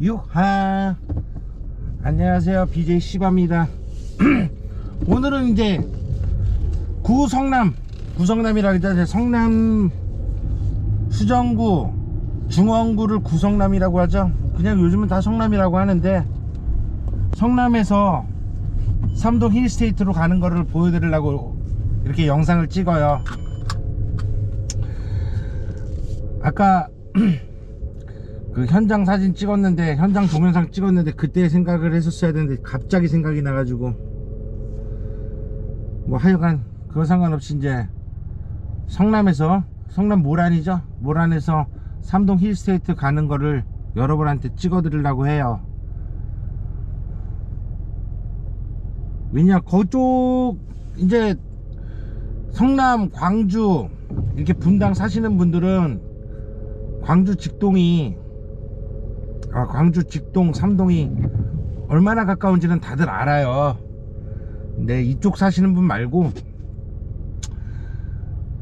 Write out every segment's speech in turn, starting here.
유하. 안녕하세요. BJ 시바입니다. 오늘은 이제 구성남 구성남이라 그러죠 성남 수정구 중원구를 구성남이라고 하죠. 그냥 요즘은 다 성남이라고 하는데 성남에서 삼동 힐스테이트로 가는 거를 보여드리려고 이렇게 영상을 찍어요. 아까 그 현장 사진 찍었는데 현장 동영상 찍었는데 그때 생각을 했었어야 되는데 갑자기 생각이 나가지고. 뭐 하여간 그거 상관없이 이제 성남에서 성남 모란이죠? 모란에서 삼동 힐스테이트 가는 거를 여러분한테 찍어 드리려고 해요. 왜냐 그쪽 이제 성남 광주 이렇게 분당 사시는 분들은 광주 직동이 아, 광주 직동 삼동이 얼마나 가까운지는 다들 알아요. 근데 이쪽 사시는 분 말고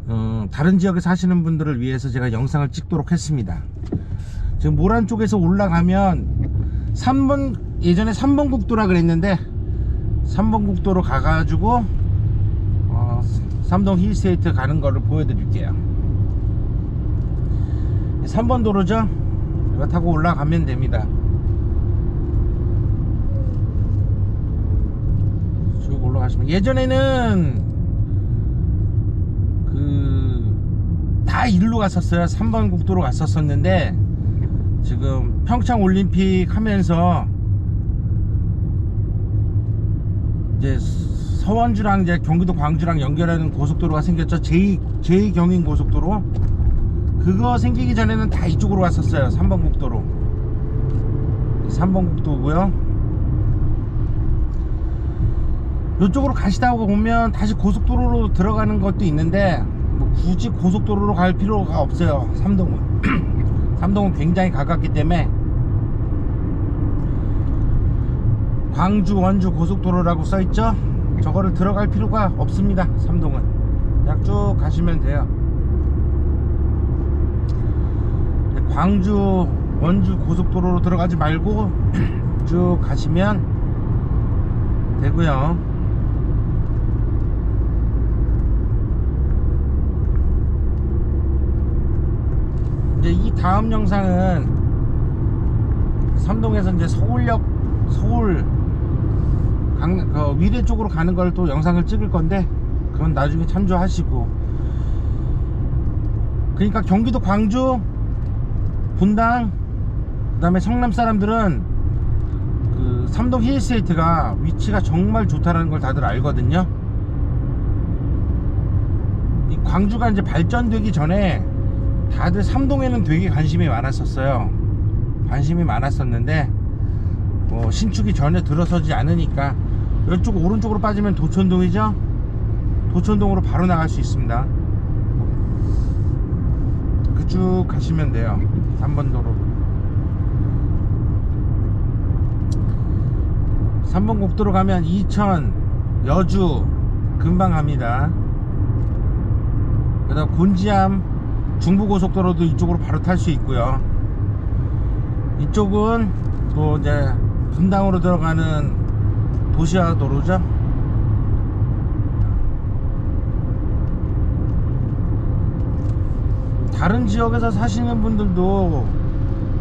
어, 다른 지역에 사시는 분들을 위해서 제가 영상을 찍도록 했습니다. 지금 모란 쪽에서 올라가면 3번 예전에 3번 국도라 그랬는데 3번 국도로 가가지고 어, 삼동 힐스테이트 가는 거를 보여드릴게요. 3번 도로죠 이거 타고 올라가면 됩니다. 쭉 올라가시면 예전에는 그 다 일로 갔었어요. 3번 국도로 갔었었는데 지금 평창 올림픽 하면서 이제 서원주랑 이제 경기도 광주랑 연결하는 고속도로가 생겼죠. 제2 제2경인 고속도로 그거 생기기 전에는 다 이쪽으로 왔었어요. 3번 국도로. 3번 국도고요. 이쪽으로 가시다 보면 다시 고속도로로 들어가는 것도 있는데 뭐 굳이 고속도로로 갈 필요가 없어요. 삼동은. 삼동은 굉장히 가깝기 때문에 광주 원주 고속도로라고 써있죠? 저거를 들어갈 필요가 없습니다. 삼동은. 그냥 쭉 가시면 돼요 광주 원주 고속도로로 들어가지 말고 쭉 가시면 되고요. 이제 이 다음 영상은 삼동에서 이제 서울역 서울 강, 그 위례 쪽으로 가는 걸 또 영상을 찍을 건데 그건 나중에 참조하시고. 그러니까 경기도 광주 분당 그 다음에 성남 사람들은 그 삼동 힐스테이트가 위치가 정말 좋다라는 걸 다들 알거든요. 이 광주가 이제 발전되기 전에 다들 삼동에는 되게 관심이 많았었어요. 관심이 많았었는데 뭐 신축이 전혀 들어서지 않으니까 이쪽 오른쪽으로 빠지면 도천동이죠? 도천동으로 바로 나갈 수 있습니다. 그쭉 가시면 돼요 3번 도로. 3번 국도로 가면 이천 여주 금방 갑니다. 그 다음 곤지암 중부고속도로도 이쪽으로 바로 탈 수 있고요. 이쪽은 또 이제 분당으로 들어가는 도시화 도로죠 다른 지역에서 사시는 분들도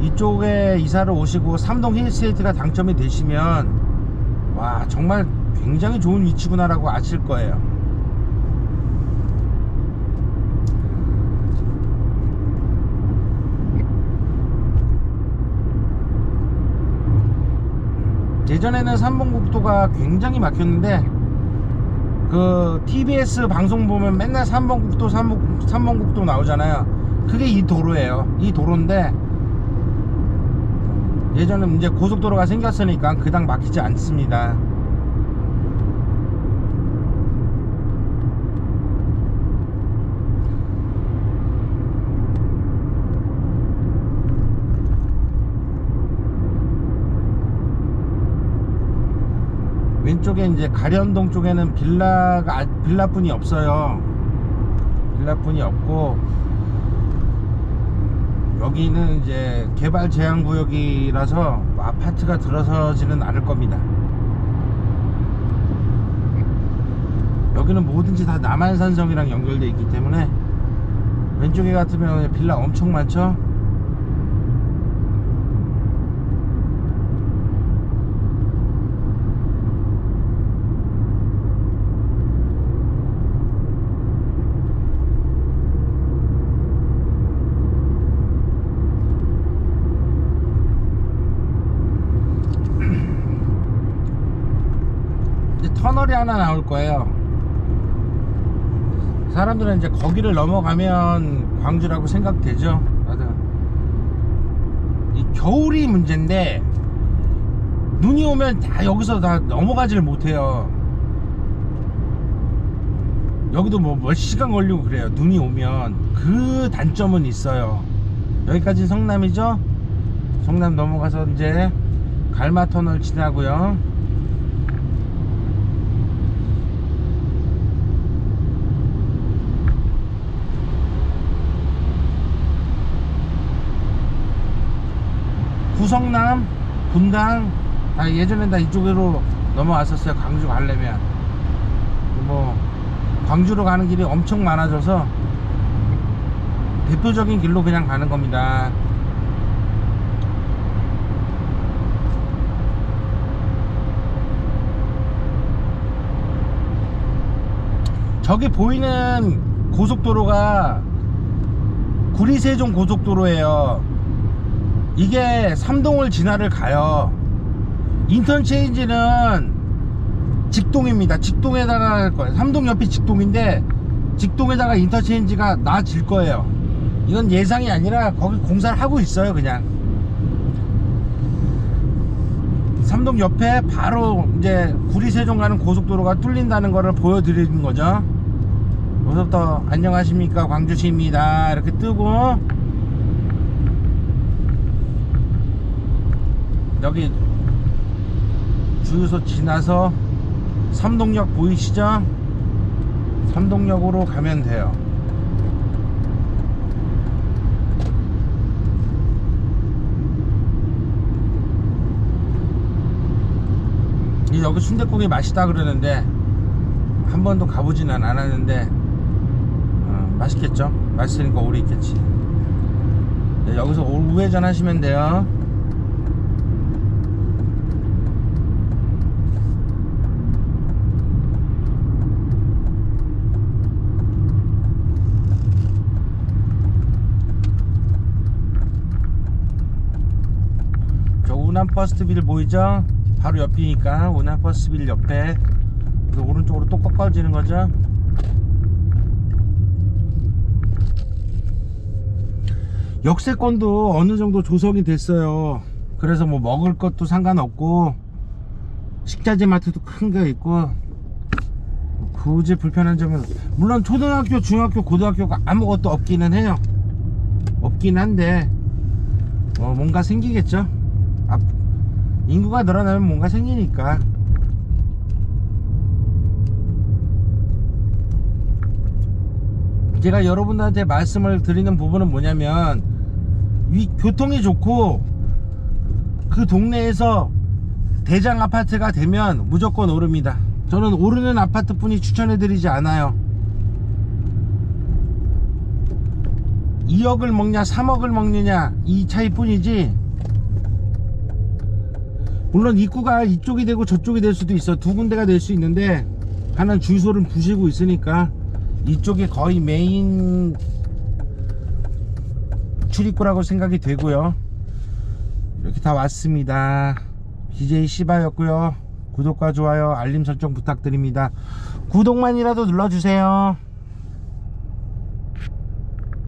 이쪽에 이사를 오시고 삼동 힐스테이트가 당첨이 되시면 와 정말 굉장히 좋은 위치구나 라고 아실 거예요. 예전에는 삼봉국도가 굉장히 막혔는데 그 TBS 방송 보면 맨날 삼봉국도 삼봉, 삼봉국도 나오잖아요 그게 이 도로예요 이 도로인데 예전에 이제 고속도로가 생겼으니까 그닥 막히지 않습니다 왼쪽에 이제 가련동 쪽에는 빌라가 아- 빌라뿐이 없어요. 빌라뿐이 없고 여기는 이제 개발 제한 구역이라서 뭐 아파트가 들어서지는 않을 겁니다. 여기는 뭐든지 다 남한산성이랑 연결돼 있기 때문에 왼쪽에 같으면 빌라 엄청 많죠. 터널이 하나 나올 거예요. 사람들은 이제 거기를 넘어가면 광주라고 생각되죠. 이 겨울이 문제인데 눈이 오면 다 여기서 다 넘어가지를 못해요. 여기도 뭐 몇 시간 걸리고 그래요. 눈이 오면 그 단점은 있어요. 여기까지 성남이죠. 성남 넘어가서 이제 갈마 터널 지나고요. 구성남, 분당 다 예전에 다 이쪽으로 넘어왔었어요. 광주 가려면 뭐 광주로 가는 길이 엄청 많아져서 대표적인 길로 그냥 가는 겁니다. 저기 보이는 고속도로가 구리세종 고속도로예요. 이게 삼동을 진화를 가요. 인턴체인지는 직동입니다. 직동에다가 할 거예요. 삼동 옆이 직동인데 직동에다가 인터체인지가 나질 거예요. 이건 예상이 아니라 거기 공사를 하고 있어요, 그냥. 삼동 옆에 바로 이제 구리세종 가는 고속도로가 뚫린다는 거를 보여드리는 거죠. 여기서부터 안녕하십니까 광주시입니다 이렇게 뜨고 여기 주유소 지나서 삼동역 보이시죠? 삼동역으로 가면 돼요. 이 여기 순댓국이 맛있다 그러는데 한 번도 가보지는 않았는데 어, 맛있겠죠? 맛있으니까 오래 있겠지. 네, 여기서 우회전 하시면 돼요. 저 우남 버스트빌 보이죠? 바로 옆이니까 우남 버스트빌 옆에 오른쪽으로 똑 꺾어지는 거죠. 역세권도 어느 정도 조성이 됐어요. 그래서 뭐 먹을 것도 상관없고 식자재 마트도 큰 게 있고 굳이 불편한 점은 물론 초등학교, 중학교, 고등학교가 아무것도 없기는 해요. 없긴 한데 어, 뭔가 생기겠죠. 앞- 인구가 늘어나면 뭔가 생기니까. 제가 여러분들한테 말씀을 드리는 부분은 뭐냐면 위, 교통이 좋고 그 동네에서 대장 아파트가 되면 무조건 오릅니다. 저는 오르는 아파트 뿐이 추천해 드리지 않아요. 2억을 먹냐 3억을 먹느냐 이 차이 뿐이지 물론 입구가 이쪽이 되고 저쪽이 될 수도 있어. 두 군데가 될 수 있는데 하나는 주유소를 부시고 있으니까 이쪽이 거의 메인 출입구라고 생각이 되고요. 이렇게 다 왔습니다. BJ 시바였고요. 구독과 좋아요 알림 설정 부탁드립니다. 구독만이라도 눌러주세요